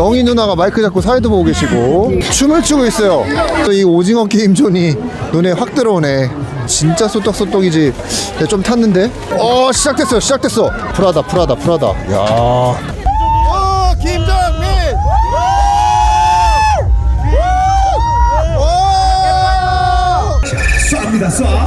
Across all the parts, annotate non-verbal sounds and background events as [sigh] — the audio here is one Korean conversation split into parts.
영희 누나가 마이크 잡고 사이드 보고 계시고 춤을 추고 있어요. 또이 오징어 게임 존이 눈에 확 들어오네. 진짜 쏘떡쏘떡이지. 네, 좀 탔는데. 어 시작됐어요. 시작됐어. 프라다 프라다 프라다. 야. 어 김정민. 쏴입니다 쏴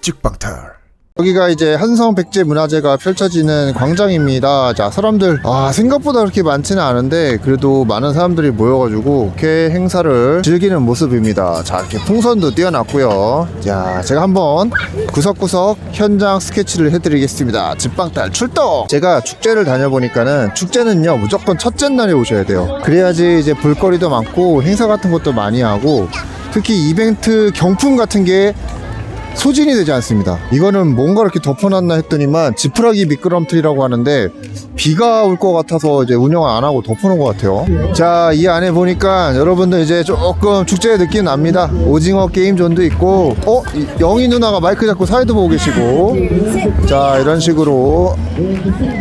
찍방탈. 여기가 이제 한성 백제 문화재가 펼쳐지는 광장입니다. 자, 사람들 아 생각보다 그렇게 많지는 않은데 그래도 많은 사람들이 모여가지고 이렇게 행사를 즐기는 모습입니다. 자, 이렇게 풍선도 띄워놨고요. 자, 제가 한번 구석구석 현장 스케치를 해드리겠습니다. 집방탈 출동. 제가 축제를 다녀보니까는 축제는요 무조건 첫째 날에 오셔야 돼요. 그래야지 이제 볼거리도 많고 행사 같은 것도 많이 하고 특히 이벤트 경품 같은 게 소진이 되지 않습니다. 이거는 뭔가 이렇게 덮어놨나 했더니만 지푸라기 미끄럼틀이라고 하는데 비가 올 것 같아서 이제 운영을 안 하고 덮어놓은 것 같아요. 자, 이 안에 보니까 여러분들 이제 조금 축제의 느낌 납니다. 오징어 게임존도 있고, 어? 이 영희 누나가 마이크 잡고 사이드 보고 계시고, 자, 이런 식으로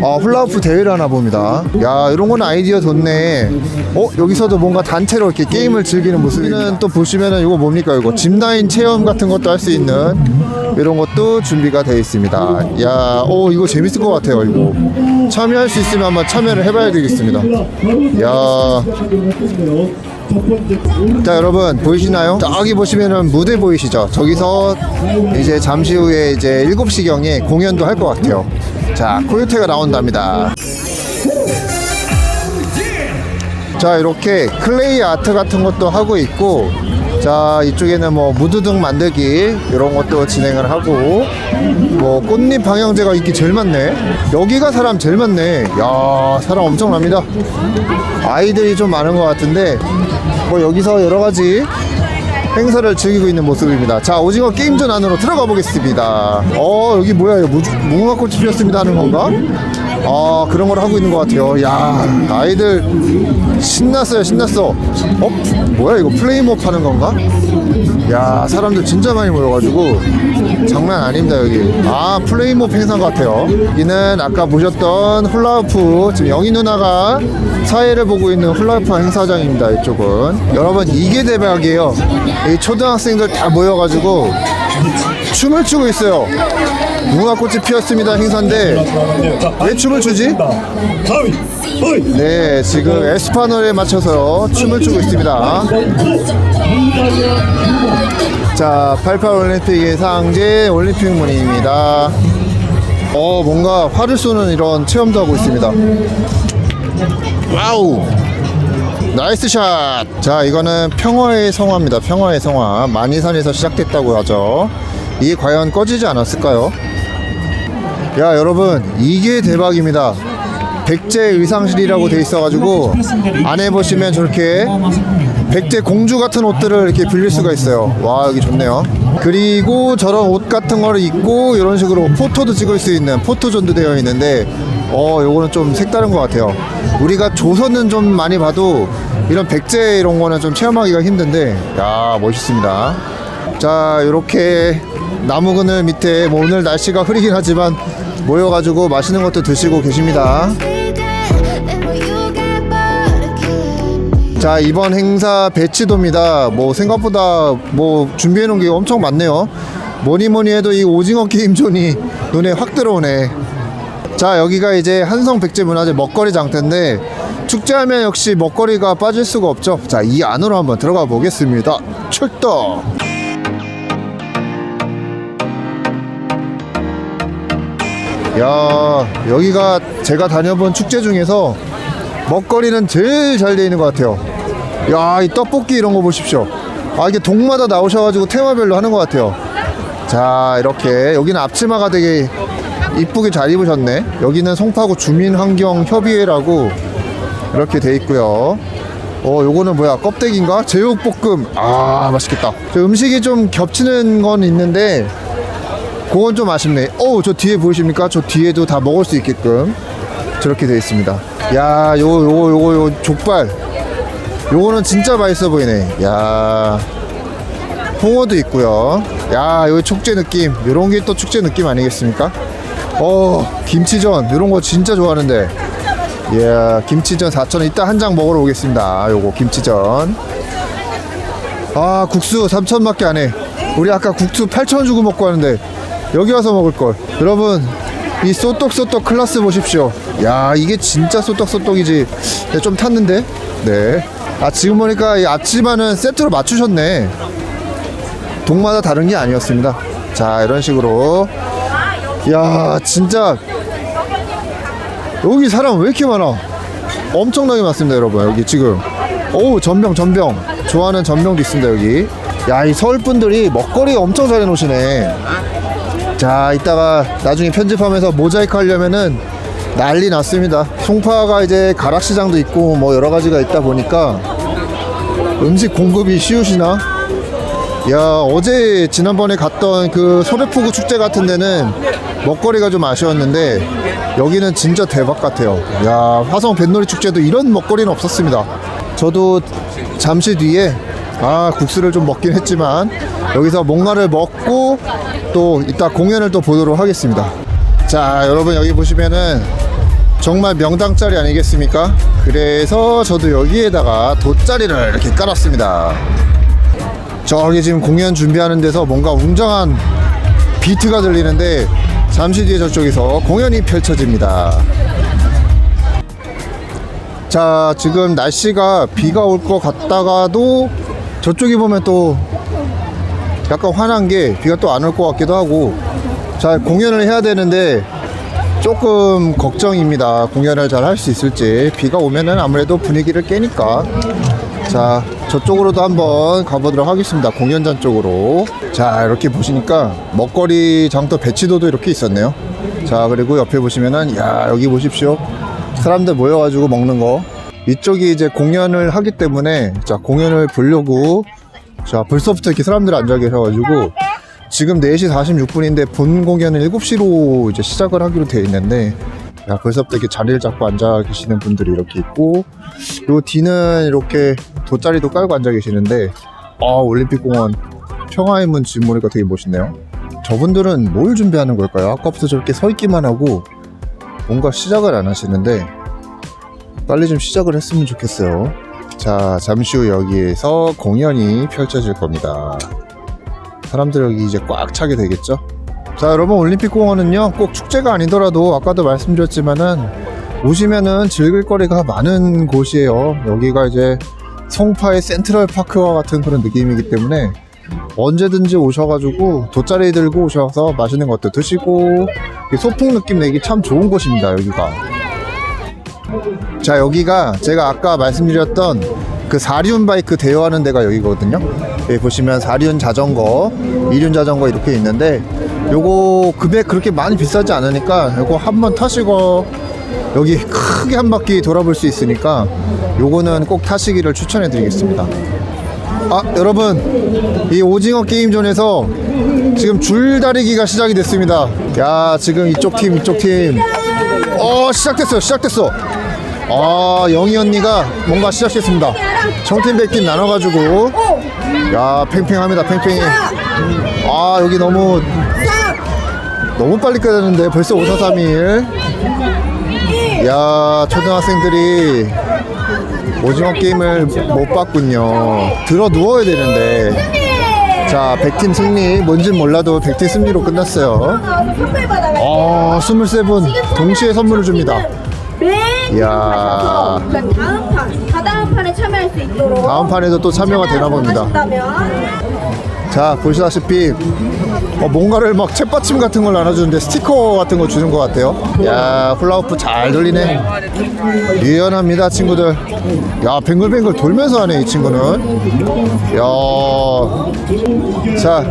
아, 훌라후프 대회를 하나 봅니다. 야, 이런 건 아이디어 좋네. 어, 여기서도 뭔가 단체로 이렇게 게임을 즐기는 모습이는 또 보시면은 이거 뭡니까, 이거 짚라인 체험 같은 것도 할 수 있는 이런 것도 준비가 되어 있습니다. 야, 오, 이거 재밌을 것 같아요, 이거. 참여할 수 있으면 한번 참여를 해봐야 되겠습니다. 야. 자 여러분 보이시나요? 저기 보시면은 무대 보이시죠? 저기서 이제 잠시 후에 이제 7시경에 공연도 할 것 같아요 자 코요테가 나온답니다 자 이렇게 클레이 아트 같은 것도 하고 있고 자 이쪽에는 뭐 무드등 만들기 이런 것도 진행을 하고 뭐 꽃잎 방향제가 인기 제일 많네 여기가 사람 제일 많네 야 사람 엄청납니다 아이들이 좀 많은 것 같은데 뭐 여기서 여러 가지 행사를 즐기고 있는 모습입니다. 자, 오징어 게임존 안으로 들어가 보겠습니다. 어, 여기 뭐야? 무궁화꽃이 피었습니다 하는 건가? 아, 그런 걸 하고 있는 것 같아요. 야, 아이들 신났어요, 신났어. 어, 뭐야? 이거 플레이몹 하는 건가? 야, 사람들 진짜 많이 모여가지고 장난 아닙니다, 여기. 아, 플레이몹 행사 같아요. 여기는 아까 보셨던 훌라후프, 지금 영희 누나가 사회를 보고 있는 훌라후프 행사장입니다, 이쪽은. 여러분, 이게 대박이에요. 이 초등학생들 다 모여가지고 춤을 추고 있어요. 무궁화꽃이 피었습니다 행사인데 왜 춤을 추지? 네, 지금 에스파노에 맞춰서 춤을 추고 있습니다. 자, 88 올림픽의 상제 올림픽 문입니다. 어, 뭔가 활을 쏘는 이런 체험도 하고 있습니다. 와우! 나이스 샷! 자, 이거는 평화의 성화입니다. 평화의 성화. 만이산에서 시작됐다고 하죠. 이게 과연 꺼지지 않았을까요? 야, 여러분, 이게 대박입니다. 백제 의상실이라고 돼 있어가지고 안에 보시면 저렇게 백제 공주 같은 옷들을 이렇게 빌릴 수가 있어요. 와 여기 좋네요. 그리고 저런 옷 같은 거를 입고 이런 식으로 포토도 찍을 수 있는 포토존도 되어 있는데 어 요거는 좀 색다른 것 같아요. 우리가 조선은 좀 많이 봐도 이런 백제 이런 거는 좀 체험하기가 힘든데 야 멋있습니다. 자 이렇게 나무 그늘 밑에 뭐 오늘 날씨가 흐리긴 하지만 모여가지고 맛있는 것도 드시고 계십니다. 자 이번 행사 배치도입니다. 뭐 생각보다 뭐 준비해 놓은 게 엄청 많네요. 뭐니 뭐니 해도 이 오징어 게임존이 눈에 확 들어오네. 자 여기가 이제 한성 백제 문화재 먹거리 장터인데 축제하면 역시 먹거리가 빠질 수가 없죠. 자 이 안으로 한번 들어가 보겠습니다. 출동. 야 여기가 제가 다녀본 축제 중에서 먹거리는 제일 잘 돼 있는 것 같아요. 야, 이 떡볶이 이런 거 보십시오. 아, 이게 동마다 나오셔가지고 테마별로 하는 것 같아요. 자, 이렇게 여기는 앞치마가 되게 이쁘게 잘 입으셨네. 여기는 송파구 주민환경협의회라고 이렇게 돼 있고요. 어, 요거는 뭐야? 껍데기인가? 제육볶음. 아, 맛있겠다. 저 음식이 좀 겹치는 건 있는데 그건 좀 아쉽네. 어, 저 뒤에 보이십니까? 저 뒤에도 다 먹을 수 있게끔 저렇게 되어 있습니다. 야, 요거 요거 요거 요 족발. 요거는 진짜 맛있어 보이네. 야. 홍어도 있고요. 야, 여기 축제 느낌. 이런 게 또 축제 느낌 아니겠습니까? 어, 김치전. 이런 거 진짜 좋아하는데. 예, 김치전 4,000원. 이따 한 장 먹으러 오겠습니다. 요거 김치전. 아, 국수 3,000원밖에 안 해. 우리 아까 국수 8,000원 주고 먹고 하는데 여기 와서 먹을 걸. 여러분, 이 쏘떡쏘떡 클라스 보십시오. 야, 이게 진짜 쏘떡쏘떡이지. 네, 좀 탔는데. 네. 아, 지금 보니까 이 앞치마는 세트로 맞추셨네. 동마다 다른 게 아니었습니다. 자, 이런 식으로. 야, 진짜. 여기 사람 왜 이렇게 많아? 엄청나게 많습니다, 여러분. 여기 지금. 오, 전병, 전병. 좋아하는 전병도 있습니다, 여기. 야, 이 서울 분들이 먹거리 엄청 잘 해놓으시네. 자, 이따가 나중에 편집하면서 모자이크 하려면은 난리 났습니다. 송파가 이제 가락시장도 있고 뭐 여러 가지가 있다 보니까 음식 공급이 쉬우시나? 야 어제 지난번에 갔던 그 소래포구 축제 같은 데는 먹거리가 좀 아쉬웠는데 여기는 진짜 대박 같아요 야 화성 뱃놀이 축제도 이런 먹거리는 없었습니다 저도 잠시 뒤에 아 국수를 좀 먹긴 했지만 여기서 뭔가를 먹고 또 이따 공연을 또 보도록 하겠습니다. 자 여러분 여기 보시면은 정말 명당 자리 아니겠습니까? 그래서 저도 여기에다가 돗자리를 이렇게 깔았습니다. 저기 지금 공연 준비하는 데서 뭔가 웅장한 비트가 들리는데 잠시 뒤에 저쪽에서 공연이 펼쳐집니다. 자, 지금 날씨가 비가 올 것 같다가도 저쪽에 보면 또 약간 화난 게 비가 또 안 올 것 같기도 하고 자, 공연을 해야 되는데 조금 걱정입니다. 공연을 잘 할 수 있을지. 비가 오면은 아무래도 분위기를 깨니까. 자, 저쪽으로도 한번 가보도록 하겠습니다. 공연장 쪽으로. 자, 이렇게 보시니까 먹거리 장터 배치도도 이렇게 있었네요. 자, 그리고 옆에 보시면은, 야, 여기 보십시오. 사람들 모여가지고 먹는 거. 이쪽이 이제 공연을 하기 때문에, 자, 공연을 보려고, 자, 벌써부터 이렇게 사람들 앉아 계셔가지고, 지금 4시 46분인데 본 공연은 7시로 이제 시작을 하기로 되어 있는데, 야, 벌써부터 이렇게 자리를 잡고 앉아 계시는 분들이 이렇게 있고, 요 뒤는 이렇게 돗자리도 깔고 앉아 계시는데, 아, 올림픽공원 평화의 문 진모니까 되게 멋있네요. 저분들은 뭘 준비하는 걸까요? 아까부터 저렇게 서 있기만 하고, 뭔가 시작을 안 하시는데, 빨리 좀 시작을 했으면 좋겠어요. 자, 잠시 후 여기에서 공연이 펼쳐질 겁니다. 사람들 여기 이제 꽉 차게 되겠죠? 자, 여러분 올림픽 공원은요 꼭 축제가 아니더라도 아까도 말씀드렸지만은 오시면은 즐길 거리가 많은 곳이에요. 여기가 이제 송파의 센트럴 파크와 같은 그런 느낌이기 때문에 언제든지 오셔가지고 돗자리 들고 오셔서 맛있는 것도 드시고 이 소풍 느낌 내기 참 좋은 곳입니다. 여기가. 자 여기가 제가 아까 말씀드렸던 그 사륜 바이크 대여하는 데가 여기거든요. 여기 보시면 사륜 자전거, 이륜 자전거 이렇게 있는데 요거 금액 그렇게 많이 비싸지 않으니까 요거 한번 타시고 여기 크게 한 바퀴 돌아볼 수 있으니까 요거는 꼭 타시기를 추천해 드리겠습니다. 아 여러분 이 오징어 게임존에서 지금 줄다리기가 시작이 됐습니다. 야 지금 이쪽 팀 이쪽 팀어 시작됐어요 시작됐어. 아 영희 언니가 뭔가 시작했습니다. 청팀 백팀 나눠가지고 야 팽팽합니다 팽팽히. 아 여기 너무 너무 빨리 끄는데 벌써 5431. 야 초등학생들이 오징어 게임을 못 봤군요. 들어 누워야 되는데. 자, 100팀 승리. 뭔진 몰라도 100팀 승리로 끝났어요. 받아가지고 아, 27 동시에 선물을 줍니다. 네. 이야. 그러니까 다음 판, 다다음 판에 참여할 수 있도록 다음 판에도 또 참여가 되나 봅니다. 하신다면 자, 보시다시피 어, 뭔가를 막 챗받침 같은 걸 나눠주는데 스티커 같은 거 주는 것 같아요. 야, 훌라후프 잘 돌리네. 유연합니다, 친구들. 야, 뱅글뱅글 돌면서 하네, 이 친구는. 야. 자,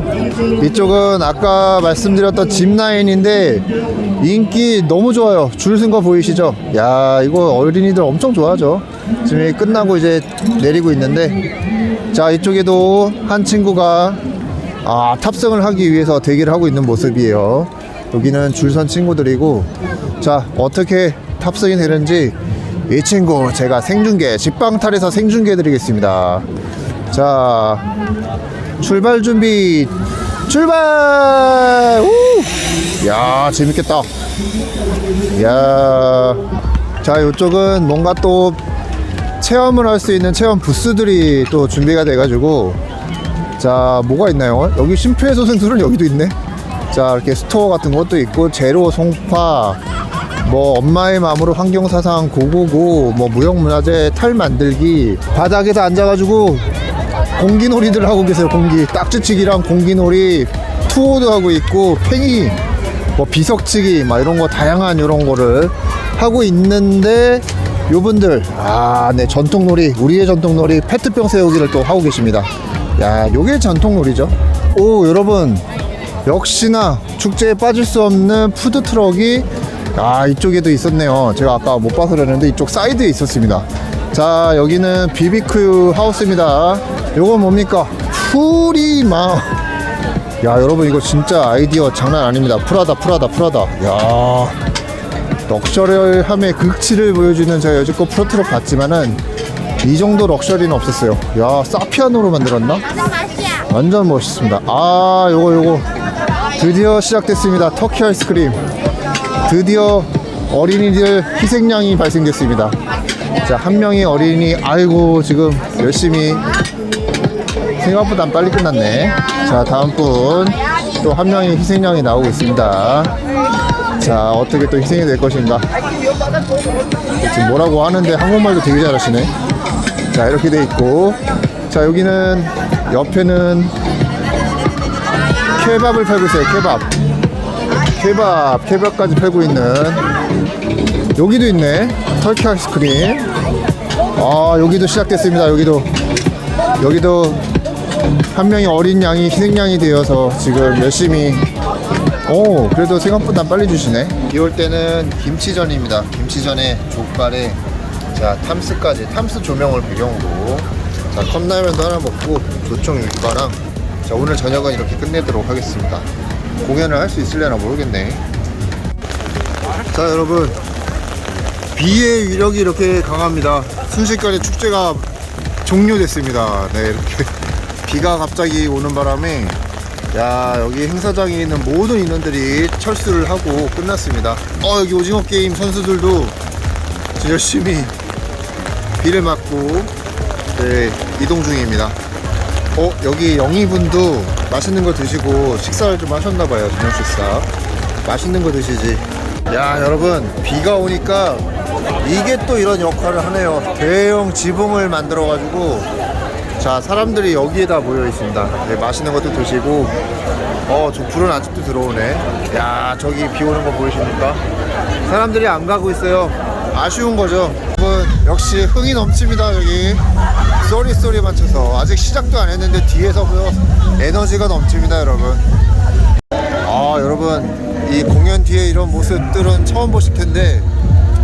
이쪽은 아까 말씀드렸던 짚라인인데 인기 너무 좋아요. 줄 쓴 거 보이시죠? 야, 이거 어린이들 엄청 좋아하죠. 지금 끝나고 이제 내리고 있는데 자, 이쪽에도 한 친구가 아, 탑승을 하기 위해서 대기를 하고 있는 모습이에요. 여기는 줄선 친구들이고, 자, 어떻게 탑승이 되는지 이 친구 제가 생중계, 직방탈에서 생중계 드리겠습니다. 자, 출발 준비 출발! 우! 야 재밌겠다. 야 자 이쪽은 뭔가 또 체험을 할 수 있는 체험 부스들이 또 준비가 돼가지고. 자 뭐가 있나요? 여기 심폐 소생술은 여기도 있네. 자 이렇게 스토어 같은 것도 있고 제로 송파 뭐 엄마의 마음으로 환경사상 고고고 뭐 무형문화재 탈 만들기. 바닥에서 앉아가지고 공기놀이들 하고 계세요 공기. 딱지치기랑 공기놀이 투어도 하고 있고 팽이 뭐 비석치기 막 이런 거 다양한 이런 거를 하고 있는데 요분들 아네 전통놀이 우리의 전통놀이 페트병 세우기를 또 하고 계십니다. 야 요게 전통놀이죠. 오 여러분. 역시나 축제에 빠질 수 없는 푸드트럭이 아 이쪽에도 있었네요. 제가 아까 못 봐서 그랬는데 이쪽 사이드에 있었습니다 자 여기는 비비큐 하우스입니다. 요건 뭡니까? 프리마 야 여러분 이거 진짜 아이디어 장난 아닙니다. 프라다 프라다 프라다. 야 럭셔리함의 극치를 보여주는 제가 여지껏 프로트럭 봤지만은 이 정도 럭셔리는 없었어요. 야 사피아노로 만들었나? 완전 멋있습니다. 아 요거 요거. 드디어 시작됐습니다. 터키 아이스크림. 드디어 어린이들 희생양이 발생됐습니다 자 한 명의 어린이 아이고 지금 열심히 생각보다 빨리 끝났네. 자 다음 분 또 한 명의 희생양이 나오고 있습니다. 자 어떻게 또 희생이 될 것인가? 지금 뭐라고 하는데 한국말도 되게 잘하시네. 자 이렇게 돼 있고. 자 여기는 옆에는 케밥을 팔고 있어요 케밥. 케밥 케밥까지 팔고 있는. 여기도 있네 터키 아이스크림. 아 여기도 시작됐습니다 여기도. 여기도 한 명의 어린 양이 희생양이 되어서 지금 열심히. 오 그래도 생각보다 빨리 주시네. 비 올 때는 김치전입니다. 김치전에 족발에 자 탐스까지 탐스 조명을 배경으로. 자 컵라면도 하나 먹고 조청 육과랑. 자 오늘 저녁은 이렇게 끝내도록 하겠습니다. 공연을 할 수 있을려나 모르겠네. 자 여러분 비의 위력이 이렇게 강합니다. 순식간에 축제가 종료됐습니다. 네 이렇게 [laughs] 비가 갑자기 오는 바람에 야 여기 행사장에 있는 모든 인원들이 철수를 하고 끝났습니다. 어 여기 오징어 게임 선수들도 열심히 비를 맞고 네, 이동 중입니다. 어 여기 영희분도 맛있는 거 드시고 식사를 좀 하셨나봐요 저녁 식사. 맛있는 거 드시지 야 여러분 비가 오니까 이게 또 이런 역할을 하네요. 대형 지붕을 만들어 가지고 자 사람들이 여기에다 모여 있습니다. 네, 맛있는 것도 드시고. 어저 불은 아직도 들어오네. 야 저기 비 오는 거 보이십니까? 사람들이 안 가고 있어요. 아쉬운 거죠. 여러분 역시 흥이 넘칩니다 여기. 쏘리 쏘리 맞춰서. 아직 시작도 안 했는데 뒤에서 보여. 에너지가 넘칩니다 여러분. 아 여러분 이 공연 뒤에 이런 모습들은 처음 보실 텐데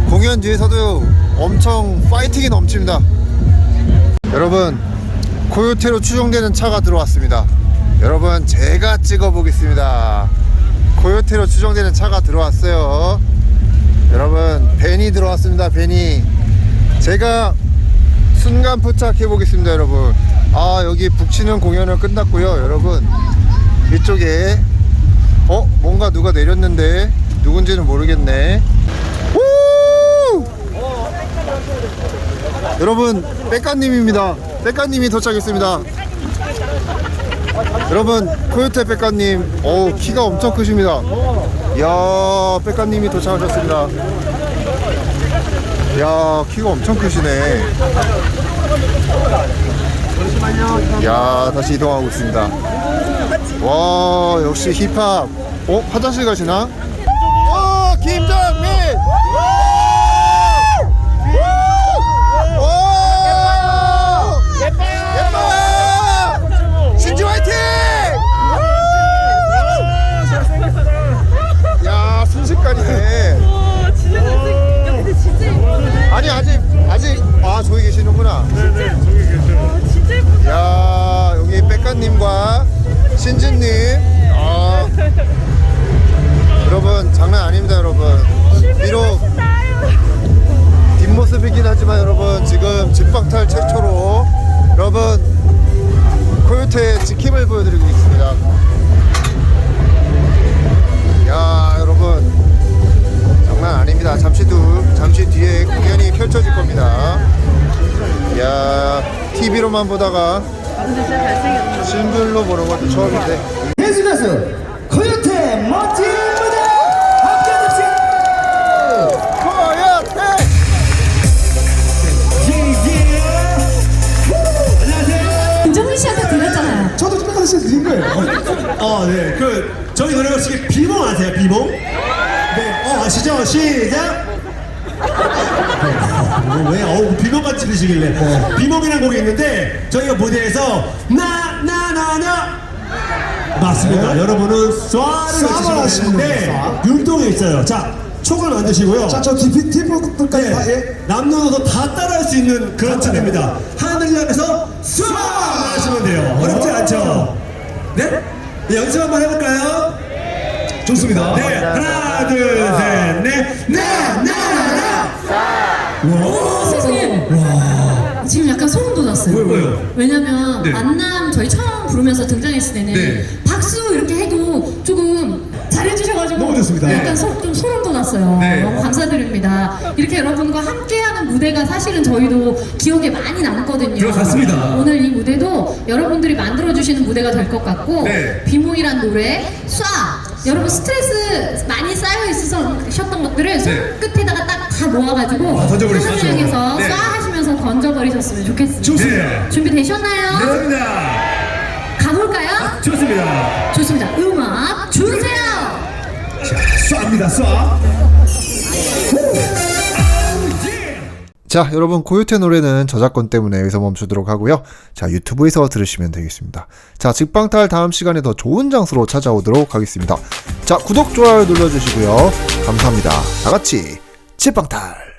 공연 뒤에서도 엄청 파이팅이 넘칩니다. 여러분 코요테로 추정되는 차가 들어왔습니다. 여러분 제가 찍어 보겠습니다. 코요테로 추정되는 차가 들어왔어요. 여러분 벤이 들어왔습니다 벤이. 제가 순간 포착해 보겠습니다 여러분. 아 여기 북치는 공연은 끝났고요 여러분. 이쪽에 어? 뭔가 누가 내렸는데? 누군지는 모르겠네. 우! 여러분 백가님입니다. 백가님이 도착했습니다. 여러분 코요테 백가님. 어우 키가 엄청 크십니다. 이야 백가님이 도착하셨습니다. 야 키가 엄청 크시네. 야 다시 이동하고 있습니다 와 역시 힙합 어 화장실 가시나? 어 김정 TV로만 보다가 실물로 보는 것도 처음인데 예수 가수 코요태 멋진 무대 함께 합시다. 코요태 예예. 안녕하세요. 김정민 씨한테 드렸잖아요. 저도 좀 하나씩 드린 거예요. 어, 네. 그 저희 노래 혹시 비몽 아세요? 비몽? 네. 어, 아시죠? 시작. 어, 왜? 어, 비몽같이 들으시길래. 비몽이라는 곡이 있는데 저희가 무대에서 나 나 나나 맞습니다. 여러분은 쏴를 하시면 되는데 율동이 있어요. 자, 촉을 만드시고요. 자, 저 디피, 디프까지 다, 예. 네. 남녀노소 다 따라할 수 있는 그런 춤입니다. 하늘을 향해서 쏴 하시면 돼요. 어렵지 않죠? 네? 네, 연습 한번 해볼까요? 좋습니다. 네, 하나, 둘, 셋, 넷, 나, 나, 세상에. 지금 약간 소름 돋았어요. 왜요, 왜요? 왜냐면 네. 만남 저희 처음 부르면서 등장했을 때는 네. 박수 이렇게 해도 조금 잘해주셔가지고 너무 좋습니다. 약간 네. 소, 좀 소름 돋았어요. 네. 너무 감사드립니다. 이렇게 여러분과 함께하는 무대가 사실은 저희도 기억에 많이 남거든요. 그렇습니다. 오늘 이 무대도 여러분들이 만들어주시는 무대가 될 것 같고 네. 비몽이란 노래 쏴 여러분 스트레스 많이 쌓여 있으셨던 것들을 손끝에다가 딱 다 모아가지고 아, 던져버리시죠. 하늘을 향해서 네. 쏴 하시면서 던져버리셨으면 좋겠습니다. 좋습니다. 준비되셨나요? 좋습니다. 가볼까요? 좋습니다. 좋습니다. 음악 주세요. 쏴입니다, 쏴. 자 여러분 고요태 노래는 저작권 때문에 여기서 멈추도록 하고요. 자 유튜브에서 들으시면 되겠습니다. 자 직방탈 다음 시간에 더 좋은 장소로 찾아오도록 하겠습니다. 자 구독 좋아요 눌러주시고요. 감사합니다. 다 같이 직방탈